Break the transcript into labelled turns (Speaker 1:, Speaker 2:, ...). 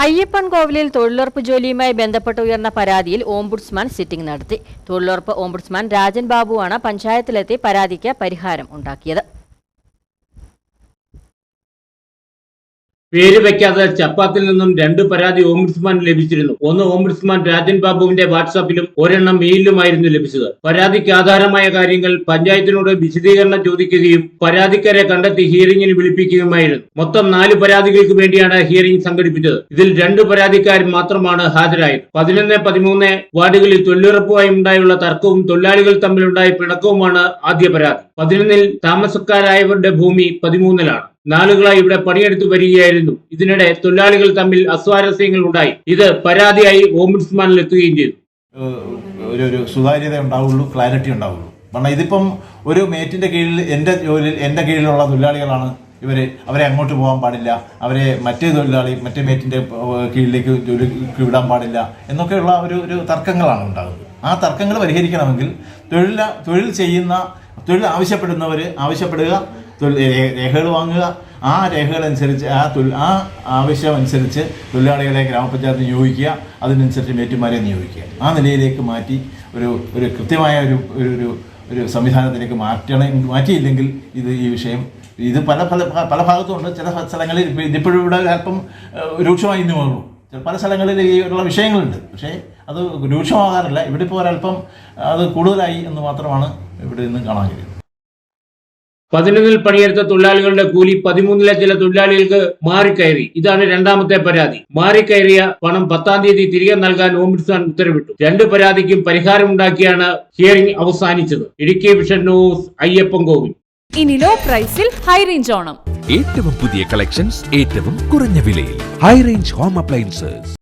Speaker 1: അയ്യപ്പൻ കോവിലിൽ തൊഴിലുറപ്പ് ജോലിയുമായി ബന്ധപ്പെട്ട് ഉയർന്ന പരാതിയിൽ ഓംബുഡ്സ്മാൻ സിറ്റിംഗ് നടത്തി. തൊഴിലുറപ്പ് ഓംബുഡ്സ്മാൻ രാജൻ ബാബുവാണ് പഞ്ചായത്തിലെത്തി പരാതിക്ക് പരിഹാരം ഉണ്ടാക്കിയത്.
Speaker 2: പേര് വെക്കാതെ ചപ്പാത്തിൽ നിന്നും രണ്ട് പരാതി ഓംബുഡ്സ്മാൻ ലഭിച്ചിരുന്നു. ഒന്ന് ഓംബുഡ്സ്മാൻ രാജൻ ബാബുവിന്റെ വാട്സാപ്പിലും ഒരെണ്ണം മെയിലിലുമായിരുന്നു ലഭിച്ചത്. പരാതിക്ക് ആധാരമായ കാര്യങ്ങൾ പഞ്ചായത്തിനോട് വിശദീകരണം ചോദിക്കുകയും പരാതിക്കാരെ കണ്ടെത്തി ഹിയറിംഗിന് വിളിപ്പിക്കുകയുമായിരുന്നു. മൊത്തം നാല് പരാതികൾക്ക് വേണ്ടിയാണ് ഹിയറിംഗ് സംഘടിപ്പിച്ചത്. ഇതിൽ രണ്ട് പരാതിക്കാർ മാത്രമാണ് ഹാജരായത്. പതിനൊന്ന് പതിമൂന്ന് വാർഡുകളിൽ തൊഴിലുറപ്പുമായി ഉണ്ടായുള്ള തർക്കവും തൊഴിലാളികൾ തമ്മിലുണ്ടായ പിണക്കവുമാണ് ആദ്യ പരാതി. പതിനൊന്നിൽ താമസക്കാരായവരുടെ ഭൂമി പതിമൂന്നിലാണ്. നാളുകളായി ഇവിടെ പണിയെടുത്തു വരികയായിരുന്നു. ഇതിനിടെ തൊഴിലാളികൾ തമ്മിൽ അസ്വാരസ്യങ്ങൾ ഉണ്ടായി. ഇത് പരാതിയായി ഓംബുഡ്സ്മാനിൽ എത്തുകയും ചെയ്തു.
Speaker 3: ഒരു ഒരു സുതാര്യത ഉണ്ടാവുള്ളൂ ക്ലാരിറ്റി ഉണ്ടാവുള്ളൂ. കാരണം ഇതിപ്പം ഒരു മേറ്റിന്റെ കീഴിൽ എന്റെ ജോലിയിൽ എന്റെ കീഴിലുള്ള തൊഴിലാളികളാണ് ഇവർ. അവരെ അങ്ങോട്ട് പോകാൻ പാടില്ല. അവരെ മറ്റേ തൊഴിലാളി മറ്റേ മേറ്റിന്റെ കീഴിലേക്ക് ജോലിക്ക് വിടാൻ പാടില്ല എന്നൊക്കെയുള്ള ഒരു ഒരു തർക്കങ്ങളാണ് ഉണ്ടാകുന്നത്. ആ തർക്കങ്ങൾ പരിഹരിക്കണമെങ്കിൽ തൊഴിൽ തൊഴിൽ ചെയ്യുന്ന തൊഴിൽ ആവശ്യപ്പെടുന്നവർ ആവശ്യപ്പെടുക രേഖകൾ വാങ്ങുക. ആ രേഖകൾ അനുസരിച്ച് ആ തൊ ആ ആവശ്യമനുസരിച്ച് തൊഴിലാളികളെ ഗ്രാമപഞ്ചായത്ത് നിയോഗിക്കുക. അതിനനുസരിച്ച് മേറ്റുമാരെ നിയോഗിക്കുക. ആ നിലയിലേക്ക് മാറ്റി ഒരു ഒരു കൃത്യമായ ഒരു ഒരു ഒരു സംവിധാനത്തിലേക്ക് മാറ്റണം മാറ്റിയില്ലെങ്കിൽ ഇത് ഈ വിഷയം ഇത് പല പല പല ഭാഗത്തുമുണ്ട്. ചില സ്ഥലങ്ങളിൽ ഇതിപ്പോഴും ഇവിടെ അല്പം രൂക്ഷമായി ഇന്ന് മാറും പല സ്ഥലങ്ങളിൽ ഈ ഉള്ള വിഷയങ്ങളുണ്ട്. പക്ഷേ അത് രൂക്ഷമാകാറില്ല. ഇവിടെ ഇപ്പോൾ ഒരല്പം അത് കൂടുതലായി എന്ന് മാത്രമാണ് ഇവിടെ നിന്ന് കാണാൻ കഴിയുന്നത്.
Speaker 2: പതിനൊന്നിൽ പണിയെടുത്ത തൊഴിലാളികളുടെ കൂലി പതിമൂന്നിലെ ചില തൊഴിലാളികൾക്ക് മാറിക്കയറി. ഇതാണ് രണ്ടാമത്തെ പരാതി. മാറിക്കയറിയ പണം പത്താം തീയതി തിരികെ നൽകാൻ ഓംബുഡ്സ്മാൻ ഉത്തരവിട്ടു. രണ്ട് പരാതിക്കും പരിഹാരമുണ്ടാക്കിയാണ് ഹിയറിംഗ് അവസാനിച്ചത്. Idukki vision news Ayyappan Kovil.
Speaker 4: ഇനി ലോ പ്രൈസിൽ ഹൈ റേഞ്ച് ഓണം.
Speaker 5: ഏറ്റവും പുതിയ കളക്ഷൻസ് ഏറ്റവും കുറഞ്ഞ വിലയിൽ. High range home appliances